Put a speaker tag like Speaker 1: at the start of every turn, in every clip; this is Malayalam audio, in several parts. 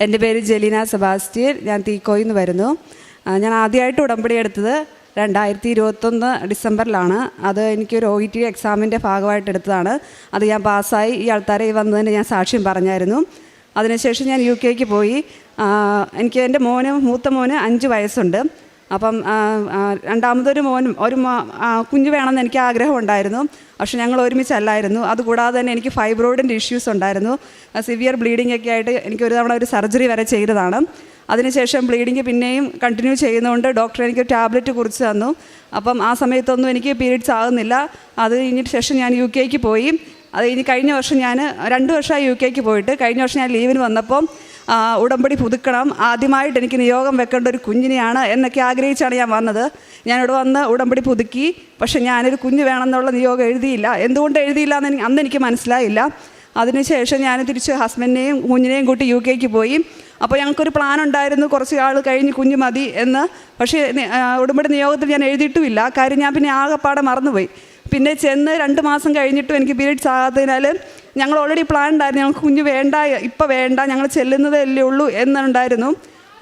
Speaker 1: എന്റെ പേര് ജലീന സെബാസ്റ്റ്യൻ ഞാൻ തീക്കോയിൽ നിന്ന് വരുന്നു. ഞാൻ ആദ്യമായിട്ട് ഉടമ്പടി എടുത്തത് രണ്ടായിരത്തി ഇരുപത്തൊന്ന് ഡിസംബറിലാണ്. അത് എനിക്കൊരു ഒ ഇ ടി എക്സാമിന്റെ ഭാഗമായിട്ട് എടുത്തതാണ്. അത് ഞാൻ പാസ്സായി. ഈ ആൾക്കാരെ വന്നതിന് ഞാൻ സാക്ഷ്യം പറഞ്ഞായിരുന്നു. അതിനുശേഷം ഞാൻ യു കെക്ക് പോയി. എനിക്ക് എന്റെ മോന് മൂത്ത മോന് അഞ്ച് വയസ്സുണ്ട്. അപ്പം രണ്ടാമതൊരു മോനും ഒരു കുഞ്ഞു വേണമെന്ന് എനിക്ക് ആഗ്രഹം ഉണ്ടായിരുന്നു പക്ഷെ ഞങ്ങൾ ഒരുമിച്ചല്ലായിരുന്നു. അതുകൂടാതെ തന്നെ എനിക്ക് ഫൈബ്രോയിഡിന്റെ ഇഷ്യൂസ് ഉണ്ടായിരുന്നു. സിവിയർ ബ്ലീഡിംഗ് ഒക്കെ ആയിട്ട് എനിക്ക് ഒരു തവണ ഒരു സർജറി വരെ ചെയ്തതാണ്. അതിനുശേഷം ബ്ലീഡിങ് പിന്നെയും കണ്ടിന്യൂ ചെയ്യുന്നതുകൊണ്ട് ഡോക്ടർ എനിക്ക് ടാബ്ലറ്റ് കുറിച്ച് തന്നു. അപ്പം ആ സമയത്തൊന്നും എനിക്ക് പീരീഡ്സ് ആകുന്നില്ല. അത് കഴിഞ്ഞിട്ട് ശേഷം ഞാൻ യു കെക്ക് പോയി. അത് കഴിഞ്ഞ് കഴിഞ്ഞ വർഷം ഞാൻ രണ്ട് വർഷമായി യു കെക്ക് പോയിട്ട് കഴിഞ്ഞ വർഷം ഞാൻ ലീവിന് വന്നപ്പം ആ, ഉടമ്പടി പുതുക്കണം. ആദ്യമായിട്ട് എനിക്ക് നിയോഗം വെക്കേണ്ട ഒരു കുഞ്ഞിനെയാണ് എന്നൊക്കെ ആഗ്രഹിച്ചാണ് ഞാൻ വന്നത്. ഞാനിവിടെ വന്ന് ഉടമ്പടി പുതുക്കി. പക്ഷേ ഞാനൊരു കുഞ്ഞ് വേണമെന്നുള്ള നിയോഗം എഴുതിയില്ല. എന്തുകൊണ്ട് എഴുതിയില്ല എന്ന് അന്ന് എനിക്ക് മനസ്സിലായില്ല. അതിനുശേഷം ഞാൻ തിരിച്ച് ഹസ്ബൻഡിനെയും കുഞ്ഞിനെയും കൂട്ടി യു കെക്ക് പോയി. അപ്പോൾ ഞങ്ങൾക്കൊരു പ്ലാൻ ഉണ്ടായിരുന്നു. കുറച്ച് ആൾ കഴിഞ്ഞ് കുഞ്ഞ് മതി എന്ന്. പക്ഷേ ഉടമ്പടി നിയോഗത്തിൽ ഞാൻ എഴുതിയിട്ടുമില്ല. കാര്യം ഞാൻ പിന്നെ ആകെപ്പാടെ മറന്നുപോയി. പിന്നെ ചെന്ന് രണ്ട് മാസം കഴിഞ്ഞിട്ടും എനിക്ക് പീരീഡ്സ് ആകാത്തതിനാൽ ഞങ്ങൾ ഓൾറെഡി പ്ലാൻ ഉണ്ടായിരുന്നു. ഞങ്ങൾക്ക് കുഞ്ഞ് വേണ്ട ഇപ്പം വേണ്ട ഞങ്ങൾ ചെല്ലുന്നതല്ലേ ഉള്ളൂ എന്നുണ്ടായിരുന്നു.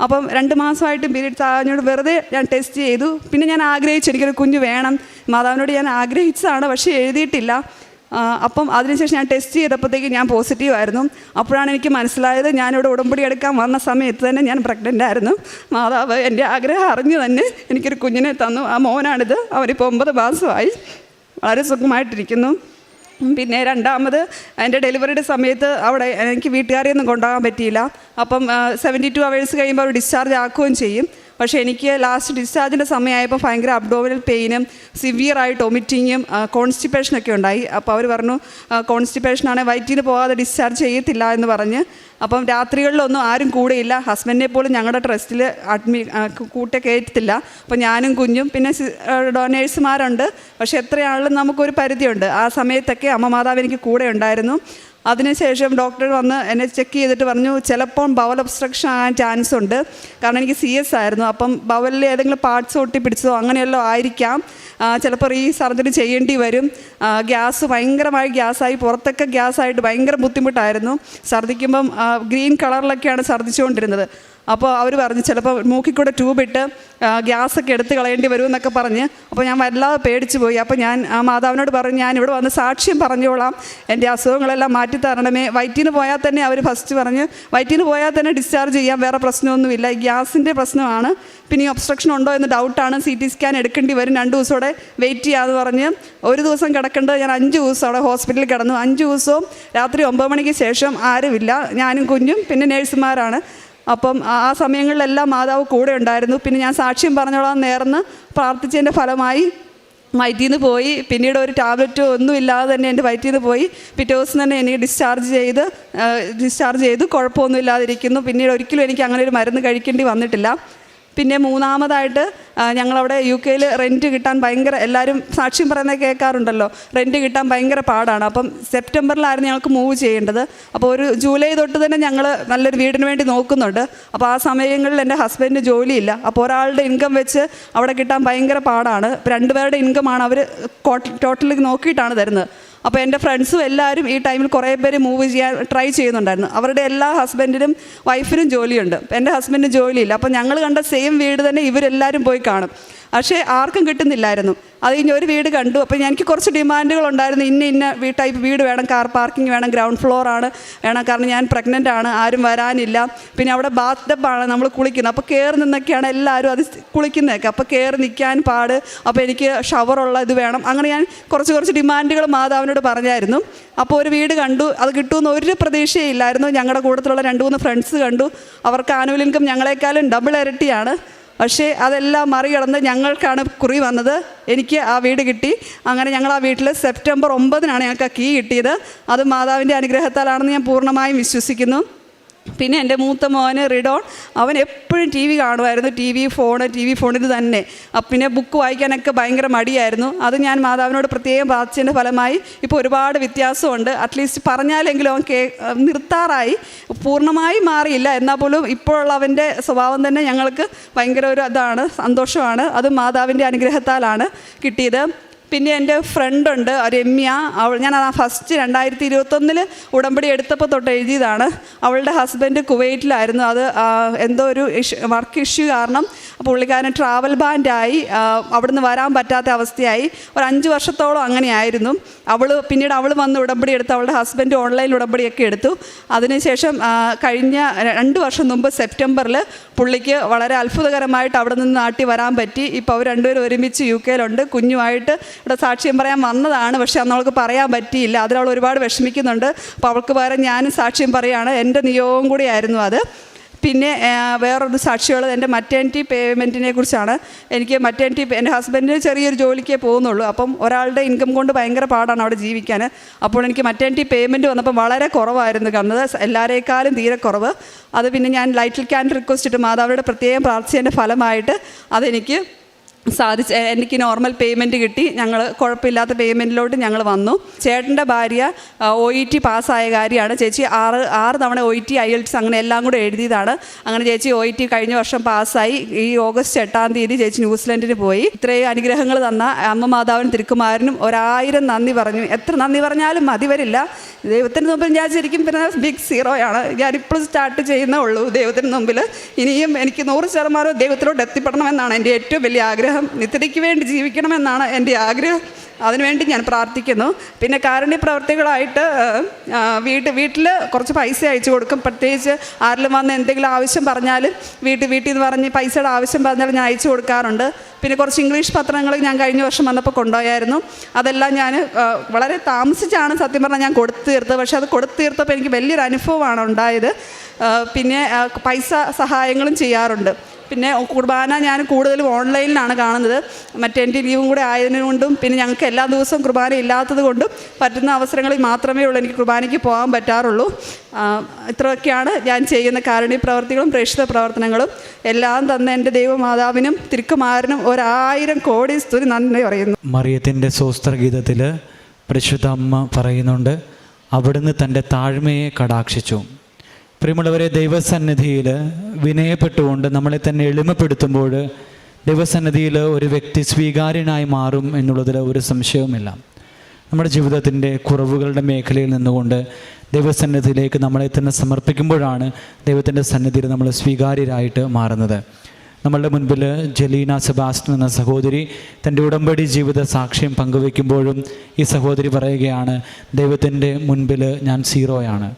Speaker 1: അപ്പം രണ്ട് മാസമായിട്ട് പീരീഡ്സ് ആകാഞ്ഞോട് വെറുതെ ഞാൻ ടെസ്റ്റ് ചെയ്തു. പിന്നെ ഞാൻ ആഗ്രഹിച്ചു എനിക്കൊരു കുഞ്ഞ് വേണം. മാതാവിനോട് ഞാൻ ആഗ്രഹിച്ചതാണ് പക്ഷേ എഴുതിയിട്ടില്ല. അപ്പം അതിനുശേഷം ഞാൻ ടെസ്റ്റ് ചെയ്തപ്പോഴത്തേക്ക് ഞാൻ പോസിറ്റീവ് ആയിരുന്നു. അപ്പോഴാണ് എനിക്ക് മനസ്സിലായത് ഞാനിവിടെ ഉടമ്പടി എടുക്കാൻ വന്ന സമയത്ത് തന്നെ ഞാൻ പ്രഗ്നന്റ് ആയിരുന്നു. മാതാവ് എന്റെ ആഗ്രഹം അറിഞ്ഞു തന്നെ എനിക്കൊരു കുഞ്ഞിനെ തന്നു. ആ മോനാണിത്. അവരിപ്പോൾ ഒമ്പത് മാസമായി. വളരെ സുഖമായിട്ടിരിക്കുന്നു. പിന്നെ രണ്ടാമത് എന്റെ ഡെലിവറിയുടെ സമയത്ത് അവിടെ എനിക്ക് വീട്ടുകാരെയൊന്നും കൊണ്ടുപോകാൻ പറ്റിയില്ല. അപ്പം സെവന്റി ടു അവേഴ്സ് കഴിയുമ്പോൾ അവർ ഡിസ്ചാർജ് ആക്കുകയും ചെയ്യും. പക്ഷേ എനിക്ക് ലാസ്റ്റ് ഡിസ്ചാർജിന്റെ സമയമായപ്പോൾ ഭയങ്കര അബ്ഡോമിനൽ പെയിനും സിവിയറായിട്ട് ഒമിറ്റിങ്ങും കോൺസ്റ്റിപ്പേഷനൊക്കെ ഉണ്ടായി. അപ്പോൾ അവർ പറഞ്ഞു കോൺസ്റ്റിപ്പേഷനാണെങ്കിൽ വയറ്റിന് പോകാതെ ഡിസ്ചാർജ് ചെയ്യത്തില്ല എന്ന് പറഞ്ഞ്. അപ്പം രാത്രികളിലൊന്നും ആരും കൂടെയില്ല. ഹസ്ബൻഡിനെ പോലും ഞങ്ങളുടെ ട്രസ്റ്റിൽ അഡ്മി കൂട്ടെ കയറ്റത്തില്ല അപ്പം ഞാനും കുഞ്ഞും പിന്നെ ഡൊനേഴ്സുമാരുണ്ട് പക്ഷേ എത്രയാണെങ്കിലും നമുക്കൊരു പരിധിയുണ്ട്. ആ സമയത്തൊക്കെ അമ്മ മാതാവ് എനിക്ക് കൂടെ ഉണ്ടായിരുന്നു. അതിനുശേഷം ഡോക്ടർ വന്ന് എന്നെ ചെക്ക് ചെയ്തിട്ട് പറഞ്ഞു ചിലപ്പോൾ ബവൽ ഒബ്സ്ട്രക്ഷൻ ആകാൻ ചാൻസ് ഉണ്ട്. കാരണം എനിക്ക് സി എസ് ആയിരുന്നു. അപ്പം ബവലിൽ ഏതെങ്കിലും പാർട്സ് ഒട്ടി പിടിച്ചതോ അങ്ങനെയല്ലോ ആയിരിക്കാം. ചിലപ്പോൾ ഈ സർജറി ചെയ്യേണ്ടി വരും. ഗ്യാസ് ഭയങ്കരമായി ഗ്യാസായി പുറത്തൊക്കെ ഗ്യാസായിട്ട് ഭയങ്കര ബുദ്ധിമുട്ടായിരുന്നു. ഛർദ്ദിക്കുമ്പം ഗ്രീൻ കളറിലൊക്കെയാണ് ഛർദ്ദിച്ചുകൊണ്ടിരുന്നത്. അപ്പോൾ അവർ പറഞ്ഞു ചിലപ്പോൾ മൂക്കിൽ കൂടെ ട്യൂബ് ഇട്ട് ആ, ഗ്യാസൊക്കെ എടുത്ത് കളയേണ്ടി വരും എന്നൊക്കെ പറഞ്ഞ് അപ്പോൾ ഞാൻ വല്ലാതെ പേടിച്ചു പോയി. അപ്പോൾ ഞാൻ ആ മാതാവിനോട് പറഞ്ഞു ഞാൻ ഇവിടെ വന്ന് സാക്ഷ്യം പറഞ്ഞോളാം. എന്റെ അസുഖങ്ങളെല്ലാം മാറ്റി തരണമേ. വയറ്റിന് പോയാൽ തന്നെ അവർ ഫസ്റ്റ് പറഞ്ഞ് വയറ്റിന് പോയാൽ തന്നെ ഡിസ്ചാർജ് ചെയ്യാം വേറെ പ്രശ്നമൊന്നുമില്ല. ഈ ഗ്യാസിന്റെ പ്രശ്നമാണ്. പിന്നെ ഈ ഒബ്സ്ട്രക്ഷൻ ഉണ്ടോ എന്ന് ഡൗട്ടാണ് സി ടി സ്കാൻ എടുക്കേണ്ടി വരും. രണ്ട് ദിവസം കൂടെ വെയിറ്റ് ചെയ്യാമെന്ന് പറഞ്ഞ് ഒരു ദിവസം കിടക്കേണ്ടത് ഞാൻ അഞ്ച് ദിവസം അവിടെ ഹോസ്പിറ്റലിൽ കിടന്നു. അഞ്ച് ദിവസവും രാത്രി ഒമ്പത് മണിക്ക് ശേഷം ആരുമില്ല. ഞാനും കുഞ്ഞും പിന്നെ നേഴ്സുമാരാണ് അപ്പം ആ സമയങ്ങളിലെല്ലാം മാതാവ് കൂടെ ഉണ്ടായിരുന്നു. പിന്നെ ഞാൻ സാക്ഷ്യം പറഞ്ഞോളാം നേർന്ന് പ്രാർത്ഥിച്ചതിന്റെ ഫലമായി വയറ്റിൽ നിന്ന് പോയി. പിന്നീട് ഒരു ടാബ്ലറ്റ് ഒന്നും ഇല്ലാതെ തന്നെ എന്റെ വയറ്റിൽ നിന്ന് പോയി. പിറ്റേ ദിവസം തന്നെ എനിക്ക് ഡിസ്ചാർജ് ചെയ്ത് ഡിസ്ചാർജ് ചെയ്ത്. കുഴപ്പമൊന്നും ഇല്ലാതിരിക്കുന്നു പിന്നീട് ഒരിക്കലും എനിക്ക് അങ്ങനെ ഒരു മരുന്ന് കഴിക്കേണ്ടി വന്നിട്ടില്ല. പിന്നെ മൂന്നാമതായിട്ട് ഞങ്ങളവിടെ യു കെയിൽ റെന്റ് കിട്ടാൻ ഭയങ്കര എല്ലാവരും സാക്ഷ്യം പറയുന്നത് കേൾക്കാറുണ്ടല്ലോ. റെന്റ് കിട്ടാൻ ഭയങ്കര പാടാണ്. അപ്പം സെപ്റ്റംബറിലായിരുന്നു ഞങ്ങൾക്ക് മൂവ് ചെയ്യേണ്ടത്. അപ്പോൾ ഒരു ജൂലൈ തൊട്ട് തന്നെ ഞങ്ങൾ നല്ലൊരു വീടിന് വേണ്ടി നോക്കുന്നുണ്ട്. അപ്പോൾ ആ സമയങ്ങളിൽ എന്റെ ഹസ്ബൻഡിന് ജോലിയില്ല. അപ്പോൾ ഒരാളുടെ ഇൻകം വെച്ച് അവിടെ കിട്ടാൻ ഭയങ്കര പാടാണ്. രണ്ടുപേരുടെ ഇൻകമാണ് അവർ ടോട്ടലി നോക്കിയിട്ടാണ് തരുന്നത്. അപ്പോൾ എന്റെ ഫ്രണ്ട്സും എല്ലാവരും ഈ ടൈമിൽ കുറേ പേര് മൂവ് ചെയ്യാൻ ട്രൈ ചെയ്യുന്നുണ്ടായിരുന്നു. അവരുടെ എല്ലാ ഹസ്ബൻഡിനും വൈഫിനും ജോലിയുണ്ട്. എന്റെ ഹസ്ബൻഡിന് ജോലിയില്ല. അപ്പോൾ ഞങ്ങൾ കണ്ട സെയിം വീട് തന്നെ ഇവരെല്ലാവരും പോയി കാണും. പക്ഷേ ആർക്കും കിട്ടുന്നില്ലായിരുന്നു. അത് കഴിഞ്ഞ് ഒരു വീട് കണ്ടു. അപ്പോൾ എനിക്ക് കുറച്ച് ഡിമാൻഡുകൾ ഉണ്ടായിരുന്നു ഇന്ന ഇന്ന വീ ടൈപ്പ് വീട് വേണം കാർ പാർക്കിംഗ് വേണം ഗ്രൗണ്ട് ഫ്ലോർ ആണ് വേണം. കാരണം ഞാൻ പ്രഗ്നന്റ് ആണ് ആരും വരാനില്ല. പിന്നെ അവിടെ ബാത്ത് ടബാണ് നമ്മൾ കുളിക്കുന്നത്. അപ്പോൾ കയറി നിന്നൊക്കെയാണ് എല്ലാവരും അത് കുളിക്കുന്നതൊക്കെ. അപ്പോൾ കയറി നിൽക്കാൻ പാട്. അപ്പോൾ എനിക്ക് ഷവറുള്ള ഇത് വേണം. അങ്ങനെ ഞാൻ കുറച്ച് കുറച്ച് ഡിമാൻഡുകൾ മാതാവിനോട് പറഞ്ഞായിരുന്നു. അപ്പോൾ ഒരു വീട് കണ്ടു. അത് കിട്ടുമെന്ന് ഒരു പ്രതീക്ഷയില്ലായിരുന്നു ഞങ്ങളുടെ കൂട്ടത്തിലുള്ള രണ്ട് മൂന്ന് ഫ്രണ്ട്സ് കണ്ടു. അവർക്ക് ആനുവൽ ഇൻകം ഞങ്ങളെക്കാളും ഡബിൾ ഇരട്ടിയാണ്. പക്ഷേ അതെല്ലാം മറികടന്ന് ഞങ്ങൾക്കാണ് കുറി വന്നത്. എനിക്ക് ആ വീട് കിട്ടി. അങ്ങനെ ഞങ്ങൾ ആ വീട്ടിൽ സെപ്റ്റംബർ ഒമ്പതിനാണ് ഞങ്ങൾക്ക് ആ കീ കിട്ടിയത്. അത് മാതാവിന്റെ അനുഗ്രഹത്താലാണെന്ന് ഞാൻ പൂർണമായും വിശ്വസിക്കുന്നു. പിന്നെ എന്റെ മൂത്ത മോന് റിഡോൺ അവൻ എപ്പോഴും ടി വി കാണുമായിരുന്നു. T V phone T V ഫോണിൽ തന്നെ. പിന്നെ ബുക്ക് വായിക്കാനൊക്കെ ഭയങ്കര മടിയായിരുന്നു. അത് ഞാൻ മാതാവിനോട് പ്രത്യേകം പ്രാർത്ഥിച്ചതിന്റെ ഫലമായി ഇപ്പോൾ ഒരുപാട് വ്യത്യാസമുണ്ട്. അറ്റ്ലീസ്റ്റ് പറഞ്ഞാലെങ്കിലും അവൻ കേ നിർത്താറായി. പൂർണമായി മാറിയില്ല. എന്നാൽ പോലും ഇപ്പോഴുള്ള അവന്റെ സ്വഭാവം തന്നെ ഞങ്ങൾക്ക് ഭയങ്കര ഒരു ഇതാണ് സന്തോഷമാണ്. അത് മാതാവിന്റെ അനുഗ്രഹത്താലാണ് കിട്ടിയത്. പിന്നെ എന്റെ ഫ്രണ്ടുണ്ട് രമ്യ. അവൾ ഞാൻ ആ ഫസ്റ്റ് രണ്ടായിരത്തി ഇരുപത്തൊന്നിൽ ഉടമ്പടി എടുത്തപ്പോൾ തൊട്ട് എഴുതിയതാണ്. അവളുടെ ഹസ്ബൻഡ് കുവൈറ്റിലായിരുന്നു. അത് എന്തോ ഒരു ഇഷ്യൂ വർക്ക് ഇഷ്യൂ കാരണം പുള്ളിക്കാരൻ ട്രാവൽ ബാൻഡായി അവിടുന്ന് വരാൻ പറ്റാത്ത അവസ്ഥയായി. ഒരു അഞ്ച് വർഷത്തോളം അങ്ങനെയായിരുന്നു. അവൾ പിന്നീട് അവൾ വന്ന് ഉടമ്പടി എടുത്ത് അവളുടെ ഹസ്ബൻഡ് ഓൺലൈൻ ഉടമ്പടിയൊക്കെ എടുത്തു. അതിനുശേഷം കഴിഞ്ഞ രണ്ട് വർഷം മുമ്പ് സെപ്റ്റംബറിൽ പുള്ളിക്ക് വളരെ അത്ഭുതകരമായിട്ട് അവിടെ നിന്ന് നാട്ടിൽ വരാൻ പറ്റി. ഇപ്പോൾ അവർ രണ്ടുപേരും ഒരുമിച്ച് യു കെയിലുണ്ട്. കുഞ്ഞുമായിട്ട് ഇവിടെ സാക്ഷ്യം പറയാൻ വന്നതാണ്. പക്ഷേ അന്ന് അവൾക്ക് പറയാൻ പറ്റിയില്ല. അതിലവൾ ഒരുപാട് വിഷമിക്കുന്നുണ്ട്. അപ്പോൾ അവൾക്ക് പകരം ഞാനും സാക്ഷ്യം പറയുകയാണ് എന്റെ നിയോഗം കൂടിയായിരുന്നു അത്. പിന്നെ വേറൊരു സാക്ഷിയുള്ളത് എന്റെ മറ്റേണിറ്റി പേയ്മെന്റിനെ കുറിച്ചാണ്. എനിക്ക് മറ്റേണിറ്റി എന്റെ ഹസ്ബൻഡിന് ചെറിയൊരു ജോലിക്കേ പോകുന്നുള്ളൂ. അപ്പം ഒരാളുടെ ഇൻകം കൊണ്ട് ഭയങ്കര പാടാണ് അവിടെ ജീവിക്കാൻ അപ്പോൾ എനിക്ക് മറ്റേണിറ്റി പേയ്മെന്റ് വന്നപ്പോൾ വളരെ കുറവായിരുന്നു കണ്ടത്. എല്ലാവരേക്കാളും തീരെ കുറവ്. അത് പിന്നെ ഞാൻ ലൈറ്റിൽ ക്യാൻ റിക്വസ്റ്റ് ഇട്ട് മാതാവിയുടെ പ്രത്യേകം പ്രാർത്ഥിച്ചതിന്റെ ഫലമായിട്ട് അതെനിക്ക് സാധിച്ച് എനിക്ക് നോർമൽ പേയ്മെന്റ് കിട്ടി. ഞങ്ങൾ കുഴപ്പമില്ലാത്ത പേയ്മെന്റിലോട്ട് ഞങ്ങൾ വന്നു. ചേട്ടന്റെ ഭാര്യ ഒ ഇ ടി പാസ്സായ കാര്യമാണ്. ചേച്ചി ആറ് ആറ് തവണ O E T I L അങ്ങനെ എല്ലാം കൂടെ എഴുതിയതാണ്. അങ്ങനെ ചേച്ചി ഒ ഇ ടി കഴിഞ്ഞ വർഷം പാസ്സായി. ഈ ഓഗസ്റ്റ് എട്ടാം തീയതി ചേച്ചി ന്യൂസിലൻഡിന് പോയി. ഇത്രയും അനുഗ്രഹങ്ങൾ തന്ന അമ്മ മാതാവിനും തിരുക്കുമാരനും ഒരായിരം നന്ദി പറഞ്ഞു. എത്ര നന്ദി പറഞ്ഞാലും മതി വരില്ല. ദൈവത്തിന് മുമ്പിൽ ഞാൻ ശരിക്കും പിന്നെ ബിഗ് സീറോയാണ് ഞാനിപ്പോൾ സ്റ്റാർട്ട് ചെയ്യുന്നേ ഉള്ളൂ ദൈവത്തിന് മുമ്പിൽ ഇനിയും എനിക്ക് നൂറ് ശതമാനം ദൈവത്തിലോട്ട് എത്തിപ്പെടണമെന്നാണ് എന്റെ ഏറ്റവും വലിയ ആഗ്രഹം. നിത്യതയ്ക്ക് വേണ്ടി ജീവിക്കണമെന്നാണ് എന്റെ ആഗ്രഹം. അതിനുവേണ്ടി ഞാൻ പ്രാർത്ഥിക്കുന്നു. പിന്നെ കാരുണ്യ പ്രവർത്തികളായിട്ട് വീട്ട് വീട്ടിൽ കുറച്ച് പൈസ അയച്ചു കൊടുക്കും. പ്രത്യേകിച്ച് ആരിലും വന്ന് എന്തെങ്കിലും ആവശ്യം പറഞ്ഞാൽ വീട്ടിൽ വീട്ടിൽ നിന്ന് പറഞ്ഞ് പൈസയുടെ ആവശ്യം പറഞ്ഞാൽ ഞാൻ അയച്ചു കൊടുക്കാറുണ്ട്. പിന്നെ കുറച്ച് ഇംഗ്ലീഷ് പത്രങ്ങൾ ഞാൻ കഴിഞ്ഞ വർഷം വന്നപ്പോൾ കൊണ്ടുപോയായിരുന്നു. അതെല്ലാം ഞാൻ വളരെ താമസിച്ചാണ് സത്യം പറഞ്ഞാൽ ഞാൻ കൊടുത്തു തീർത്തത്. പക്ഷേ അത് കൊടുത്തു തീർത്തപ്പോൾ എനിക്ക് വലിയൊരു അനുഭവമാണ് ഉണ്ടായത്. പിന്നെ പൈസ സഹായങ്ങളും ചെയ്യാറുണ്ട്. പിന്നെ കുർബാന ഞാൻ കൂടുതലും ഓൺലൈനിലാണ് കാണുന്നത്. മറ്റെന്റെ ലീവും കൂടെ ആയതിനുകൊണ്ടും പിന്നെ ഞങ്ങൾക്ക് എല്ലാ ദിവസവും കുർബാന ഇല്ലാത്തത് കൊണ്ടും പറ്റുന്ന അവസരങ്ങളിൽ മാത്രമേ ഉള്ളൂ എനിക്ക് കുർബാനയ്ക്ക് പോകാൻ പറ്റാറുള്ളൂ. ഇത്രയൊക്കെയാണ് ഞാൻ ചെയ്യുന്ന കാരുണ്യ പ്രവർത്തികളും പ്രേക്ഷിത പ്രവർത്തനങ്ങളും. എല്ലാം തന്ന എന്റെ ദൈവമാതാവിനും തിരുക്കുമാരനും ഒരായിരം കോടി സ്തുതി നന്ദി പറയുന്നു.
Speaker 2: മറിയത്തിന്റെ സ്വസ്ത്രഗീതത്തിൽ പരിശുദ്ധ അമ്മ പറയുന്നുണ്ട് അവിടുന്ന് തന്റെ താഴ്മയെ കടാക്ഷിച്ചു. പ്രിയമുള്ളവരെ ദൈവസന്നിധിയിൽ വിനയപ്പെട്ടുകൊണ്ട് നമ്മളെ തന്നെ എളിമപ്പെടുത്തുമ്പോൾ ദൈവസന്നിധിയിൽ ഒരു വ്യക്തി സ്വീകാര്യനായി മാറും എന്നുള്ളതിൽ ഒരു സംശയവുമില്ല. നമ്മുടെ ജീവിതത്തിന്റെ കുറവുകളുടെ മേഖലയിൽ നിന്നുകൊണ്ട് ദൈവസന്നിധിയിലേക്ക് നമ്മളെ തന്നെ സമർപ്പിക്കുമ്പോഴാണ് ദൈവത്തിന്റെ സന്നിധിയിൽ നമ്മൾ സ്വീകാര്യരായിട്ട് മാറുന്നത്. നമ്മളുടെ മുൻപിൽ ജലീന സെബാസ്റ്റൻ എന്ന സഹോദരി തന്റെ ഉടമ്പടി ജീവിത സാക്ഷ്യം പങ്കുവെക്കുമ്പോഴും ഈ സഹോദരി പറയുകയാണ് ദൈവത്തിന്റെ മുൻപിൽ ഞാൻ സീറോയാണ്.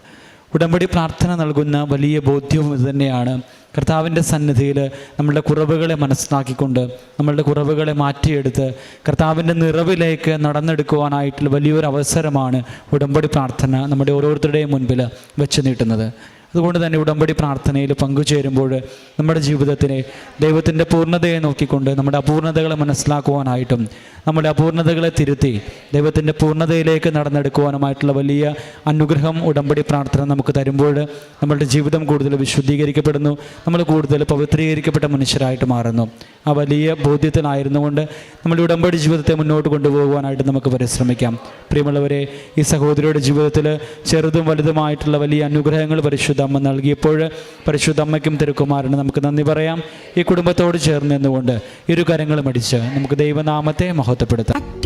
Speaker 2: ഉടമ്പടി പ്രാർത്ഥന നൽകുന്ന വലിയ ബോധ്യവും ഇത് തന്നെയാണ്. കർത്താവിന്റെ സന്നിധിയിൽ നമ്മളുടെ കുറവുകളെ മനസ്സിലാക്കിക്കൊണ്ട് നമ്മളുടെ കുറവുകളെ മാറ്റിയെടുത്ത് കർത്താവിന്റെ നിറവിലേക്ക് നടന്നെടുക്കുവാനായിട്ടുള്ള വലിയൊരു അവസരമാണ് ഉടമ്പടി പ്രാർത്ഥന നമ്മുടെ ഓരോരുത്തരുടെയും മുൻപിൽ വെച്ച് നീട്ടുന്നത്. അതുകൊണ്ട് തന്നെ ഉടമ്പടി പ്രാർത്ഥനയിൽ പങ്കുചേരുമ്പോൾ നമ്മുടെ ജീവിതത്തിനെ ദൈവത്തിന്റെ പൂർണതയെ നോക്കിക്കൊണ്ട് നമ്മുടെ അപൂർണതകളെ മനസ്സിലാക്കുവാനായിട്ടും നമ്മുടെ അപൂർണതകളെ തിരുത്തി ദൈവത്തിന്റെ പൂർണതയിലേക്ക് നടന്നെടുക്കുവാനുമായിട്ടുള്ള വലിയ അനുഗ്രഹം ഉടമ്പടി പ്രാർത്ഥന നമുക്ക് തരുമ്പോൾ നമ്മളുടെ ജീവിതം കൂടുതൽ വിശുദ്ധീകരിക്കപ്പെടുന്നു. നമ്മൾ കൂടുതൽ പവിത്രീകരിക്കപ്പെട്ട മനുഷ്യരായിട്ട് മാറുന്നു. ആ വലിയ ബോധ്യത്തിലായിരുന്നുകൊണ്ട് നമ്മുടെ ഉടമ്പടി ജീവിതത്തെ മുന്നോട്ട് കൊണ്ടുപോകുവാനായിട്ട് നമുക്ക് പരിശ്രമിക്കാം. പ്രിയമുള്ളവരെ ഈ സഹോദരിയുടെ ജീവിതത്തിൽ ചെറുതും വലുതുമായിട്ടുള്ള വലിയ അനുഗ്രഹങ്ങൾ പരിശുദ്ധ അമ്മ നൽകിയപ്പോൾ പരിശുദ്ധ അമ്മയ്ക്കും തിരുക്കുമാരനും നമുക്ക് നന്ദി പറയാം. ഈ കുടുംബത്തോട് ചേർന്ന് നിന്നുകൊണ്ട് ഇരു കരങ്ങളും അടിച്ച് നമുക്ക് ദൈവനാമത്തെ മഹത്വപ്പെടുത്താം.